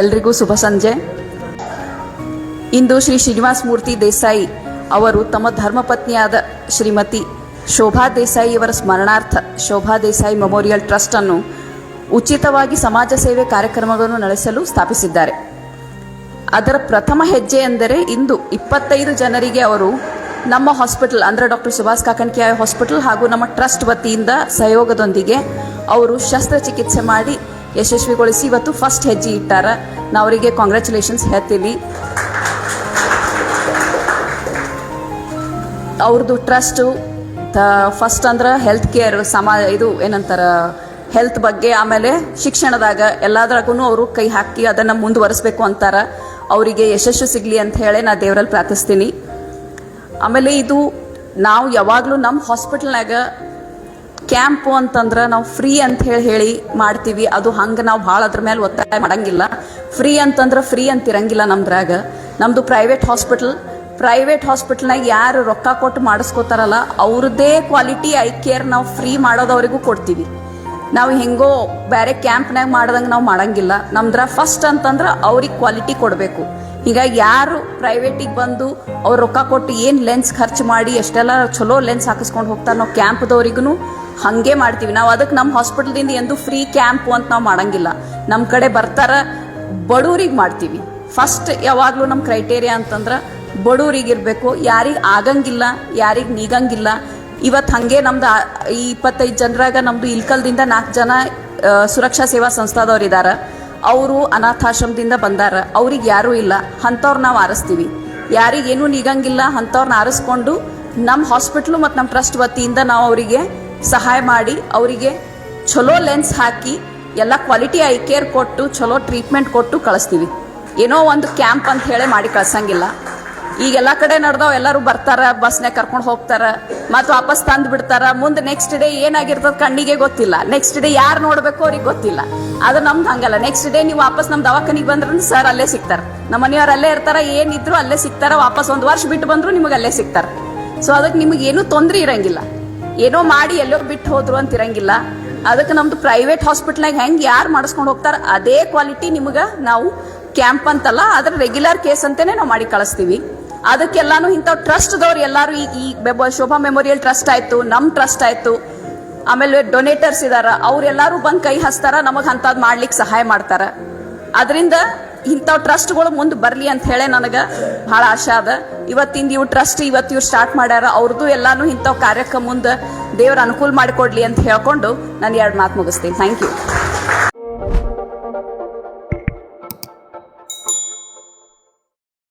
ಎಲ್ರಿಗೂ ಶುಭ ಸಂಜೆ. ಇಂದು ಶ್ರೀ ಶ್ರೀನಿವಾಸ ಮೂರ್ತಿ ದೇಸಾಯಿ ಅವರು ತಮ್ಮ ಧರ್ಮಪತ್ನಿಯಾದ ಶ್ರೀಮತಿ ಶೋಭಾ ದೇಸಾಯಿ ಅವರ ಸ್ಮರಣಾರ್ಥ ಶೋಭಾ ದೇಸಾಯಿ ಮೆಮೋರಿಯಲ್ ಟ್ರಸ್ಟ್ ಅನ್ನು ಉಚಿತವಾಗಿ ಸಮಾಜ ಸೇವೆ ಕಾರ್ಯಕ್ರಮಗಳನ್ನು ನಡೆಸಲು ಸ್ಥಾಪಿಸಿದ್ದಾರೆ. ಅದರ ಪ್ರಥಮ ಹೆಜ್ಜೆ ಎಂದರೆ ಇಂದು ಇಪ್ಪತ್ತೈದು ಜನರಿಗೆ ಅವರು ನಮ್ಮ ಹಾಸ್ಪಿಟಲ್ ಅಂದರೆ ಡಾಕ್ಟರ್ ಸುಭಾಷ್ ಕಾಕಣಿಕೆ ಹಾಸ್ಪಿಟಲ್ ಹಾಗೂ ನಮ್ಮ ಟ್ರಸ್ಟ್ ವತಿಯಿಂದ ಸಹಯೋಗದೊಂದಿಗೆ ಅವರು ಶಸ್ತ್ರಚಿಕಿತ್ಸೆ ಮಾಡಿ ಯಶಸ್ವಿಗೊಳಿಸಿ ಇವತ್ತು ಫಸ್ಟ್ ಹೆಜ್ಜೆ ಇಟ್ಟಾರ. ನಾ ಅವರಿಗೆ ಕಾಂಗ್ರ್ಯಾಚುಲೇಷನ್ಸ್ ಹೇಳ್ತೀನಿ ಅವ್ರದ್ದು ಟ್ರಸ್ಟು ಫಸ್ಟ್ ಅಂದ್ರೆ ಹೆಲ್ತ್ ಕೇರ್ ಸಮ, ಇದು ಏನಂತಾರ ಹೆಲ್ತ್ ಬಗ್ಗೆ ಆಮೇಲೆ ಶಿಕ್ಷಣದಾಗ ಎಲ್ಲದ್ರಾಗೂ ಅವರು ಕೈ ಹಾಕಿ ಅದನ್ನು ಮುಂದುವರಿಸಬೇಕು ಅಂತಾರ. ಅವರಿಗೆ ಯಶಸ್ಸು ಸಿಗಲಿ ಅಂತ ಹೇಳಿ ನಾ ದೇವರಲ್ಲಿ ಪ್ರಾರ್ಥಿಸ್ತೀನಿ. ಆಮೇಲೆ ಇದು ನಾವು ಯಾವಾಗಲೂ ನಮ್ಮ ಹಾಸ್ಪಿಟಲ್ನಾಗ ಕ್ಯಾಂಪು ಅಂತಂದ್ರೆ ನಾವು ಫ್ರೀ ಅಂತ ಹೇಳಿ ಹೇಳಿ ಮಾಡ್ತೀವಿ. ಅದು ಹಂಗೆ ನಾವು ಭಾಳ ಅದ್ರ ಮೇಲೆ ಒತ್ತಾಯ ಮಾಡಂಗಿಲ್ಲ. ಫ್ರೀ ಅಂತಂದ್ರೆ ಫ್ರೀ ಅಂತಿರಂಗಿಲ್ಲ ನಮ್ದ್ರಾಗ. ನಮ್ಮದು ಪ್ರೈವೇಟ್ ಹಾಸ್ಪಿಟಲ್ ಪ್ರೈವೇಟ್ ಹಾಸ್ಪಿಟಲ್ನಾಗ ಯಾರು ರೊಕ್ಕ ಕೊಟ್ಟು ಮಾಡಿಸ್ಕೋತಾರಲ್ಲ, ಅವ್ರದ್ದೇ ಕ್ವಾಲಿಟಿ ಐ ಕೇರ್ ನಾವು ಫ್ರೀ ಮಾಡೋದವರಿಗೂ ಕೊಡ್ತೀವಿ. ನಾವು ಹೆಂಗೋ ಬೇರೆ ಕ್ಯಾಂಪ್ನಾಗ ಮಾಡ್ದಂಗೆ ನಾವು ಮಾಡಂಗಿಲ್ಲ. ನಮ್ದ್ರ ಫಸ್ಟ್ ಅಂತಂದ್ರೆ ಅವ್ರಿಗೆ ಕ್ವಾಲಿಟಿ ಕೊಡಬೇಕು. ಹೀಗಾಗಿ ಯಾರು ಪ್ರೈವೇಟಿಗೆ ಬಂದು ಅವ್ರು ರೊಕ್ಕ ಕೊಟ್ಟು ಏನು ಲೆನ್ಸ್ ಖರ್ಚು ಮಾಡಿ, ಎಷ್ಟೆಲ್ಲ ಚಲೋ ಲೆನ್ಸ್ ಹಾಕಿಸ್ಕೊಂಡು ಹೋಗ್ತಾರೆ ನಾವು ಕ್ಯಾಂಪ್ದವ್ರಿಗೂ ಹಾಗೆ ಮಾಡ್ತೀವಿ. ನಾವು ಅದಕ್ಕೆ ನಮ್ಮ ಹಾಸ್ಪಿಟಲ್ದಿಂದ ಎಂದು ಫ್ರೀ ಕ್ಯಾಂಪ್ ಅಂತ ನಾವು ಮಾಡಂಗಿಲ್ಲ. ನಮ್ಮ ಕಡೆ ಬರ್ತಾರ ಬಡವ್ರಿಗೆ ಮಾಡ್ತೀವಿ. ಫಸ್ಟ್ ಯಾವಾಗಲೂ ನಮ್ಮ ಕ್ರೈಟೇರಿಯಾ ಅಂತಂದ್ರೆ ಬಡವ್ರಿಗೆ ಇರಬೇಕು. ಯಾರಿಗೆ ಆಗಂಗಿಲ್ಲ, ಯಾರಿಗೆ ನೀಗಂಗಿಲ್ಲ. ಇವತ್ತು ಹಾಗೆ ನಮ್ದು ಈ ಇಪ್ಪತ್ತೈದು ಜನರಾಗ ನಮ್ದು ಇಲ್ಕಲ್ದಿಂದ ನಾಲ್ಕು ಜನ ಸುರಕ್ಷಾ ಸೇವಾ ಸಂಸ್ಥಾದವ್ರು ಇದಾರ. ಅವರು ಅನಾಥಾಶ್ರಮದಿಂದ ಬಂದಾರ. ಅವ್ರಿಗೆ ಯಾರೂ ಇಲ್ಲ. ಅಂಥವ್ರು ನಾವು ಆರಿಸ್ತೀವಿ. ಯಾರಿಗೇನು ನೀಗಂಗಿಲ್ಲ ಅಂಥವ್ರನ್ನ ಆರಿಸ್ಕೊಂಡು ನಮ್ಮ ಹಾಸ್ಪಿಟ್ಲು ಮತ್ತು ನಮ್ಮ ಟ್ರಸ್ಟ್ ವತಿಯಿಂದ ನಾವು ಅವರಿಗೆ ಸಹಾಯ ಮಾಡಿ ಅವರಿಗೆ ಚಲೋ ಲೆನ್ಸ್ ಹಾಕಿ ಎಲ್ಲ ಕ್ವಾಲಿಟಿ ಐ ಕೇರ್ ಕೊಟ್ಟು ಚಲೋ ಟ್ರೀಟ್ಮೆಂಟ್ ಕೊಟ್ಟು ಕಳಿಸ್ತೀವಿ. ಏನೋ ಒಂದು ಕ್ಯಾಂಪ್ ಅಂತ ಹೇಳಿ ಮಾಡಿ ಕಳ್ಸಂಗಿಲ್ಲ. ಈಗ ಎಲ್ಲ ಕಡೆ ನಡೆದವ್ ಎಲ್ಲರೂ ಬರ್ತಾರ ಬಸ್ನಾಗ ಕರ್ಕೊಂಡು ಹೋಗ್ತಾರ ಮತ್ತು ವಾಪಸ್ ತಂದು ಬಿಡ್ತಾರ. ಮುಂದೆ ನೆಕ್ಸ್ಟ್ ಡೇ ಏನಾಗಿರ್ತದ ಕಣ್ಣಿಗೆ ಗೊತ್ತಿಲ್ಲ. ನೆಕ್ಸ್ಟ್ ಡೇ ಯಾರು ನೋಡಬೇಕು ಅವ್ರಿಗೆ ಗೊತ್ತಿಲ್ಲ. ಅದು ನಮ್ದು ಹಂಗಲ್ಲ. ನೆಕ್ಸ್ಟ್ ಡೇ ನೀವು ವಾಪಸ್ ನಮ್ಮ ದವಾಖಾನಿಗೆ ಬಂದ್ರೆ ಸರ್ ಅಲ್ಲೇ ಸಿಗ್ತಾರ. ನಮ್ಮ ಮನೆಯವ್ರು ಅಲ್ಲೇ ಇರ್ತಾರ, ಏನಿದ್ರು ಅಲ್ಲೇ ಸಿಗ್ತಾರ. ವಾಪಸ್ ಒಂದು ವರ್ಷ ಬಿಟ್ಟು ಬಂದ್ರು ನಿಮಗೆ ಅಲ್ಲೇ ಸಿಗ್ತಾರೆ. ಸೊ ಅದಕ್ಕೆ ನಿಮಗೆ ಏನೂ ತೊಂದರೆ ಇರಂಗಿಲ್ಲ. ಏನೋ ಮಾಡಿ ಎಲ್ಲೋ ಬಿಟ್ಟು ಹೋದ್ರು ಅಂತ ಇರಂಗಿಲ್ಲ. ಅದಕ್ಕೆ ನಮ್ದು ಪ್ರೈವೇಟ್ ಹಾಸ್ಪಿಟ್ಲ್ನಾಗ ಹೆಂಗೆ ಯಾರು ಮಾಡಿಸ್ಕೊಂಡು ಹೋಗ್ತಾರ, ಅದೇ ಕ್ವಾಲಿಟಿ ನಿಮಗೆ ನಾವು ಕ್ಯಾಂಪ್ ಅಂತಲ್ಲ, ಅದ್ರ ರೆಗ್ಯುಲರ್ ಕೇಸ್ ಅಂತಾನೆ ನಾವು ಮಾಡಿ ಕಳಿಸ್ತೀವಿ. ಅದಕ್ಕೆಲ್ಲಾನು ಇಂಥವ್ ಟ್ರಸ್ಟ್ದವ್ರು ಎಲ್ಲಾರು ಈಗ ಈ ಶೋಭಾ ಮೆಮೋರಿಯಲ್ ಟ್ರಸ್ಟ್ ಆಯ್ತು, ನಮ್ ಟ್ರಸ್ಟ್ ಆಯ್ತು. ಆಮೇಲೆ ಡೊನೇಟರ್ಸ್ ಇದಾರ, ಅವ್ರೆಲ್ಲಾರು ಬಂದು ಕೈ ಹಸ್ತಾರ ನಮಗ್ ಅಂತದ್ ಮಾಡ್ಲಿಕ್ಕೆ ಸಹಾಯ ಮಾಡ್ತಾರ. ಅದರಿಂದ ಇಂಥವ್ ಟ್ರಸ್ಟ್ಗಳು ಮುಂದೆ ಬರಲಿ ಅಂತ ಹೇಳಿ ನನಗೆ ಭಾಳ ಆಶೆ ಅದ. ಇವತ್ತಿಂದ ಇವ್ರು ಟ್ರಸ್ಟ್ ಇವತ್ತು ಇವ್ರು ಸ್ಟಾರ್ಟ್ ಮಾಡ್ಯಾರ ಅವ್ರದ್ದು ಎಲ್ಲಾನು ಇಂಥವು ಕಾರ್ಯಕ್ಕೆ ಮುಂದೆ ದೇವ್ರ ಅನುಕೂಲ ಮಾಡಿಕೊಡ್ಲಿ ಅಂತ ಹೇಳ್ಕೊಂಡು ನಾನು ಎರಡು ಮಾತು ಮುಗಿಸ್ತೀನಿ. Thank you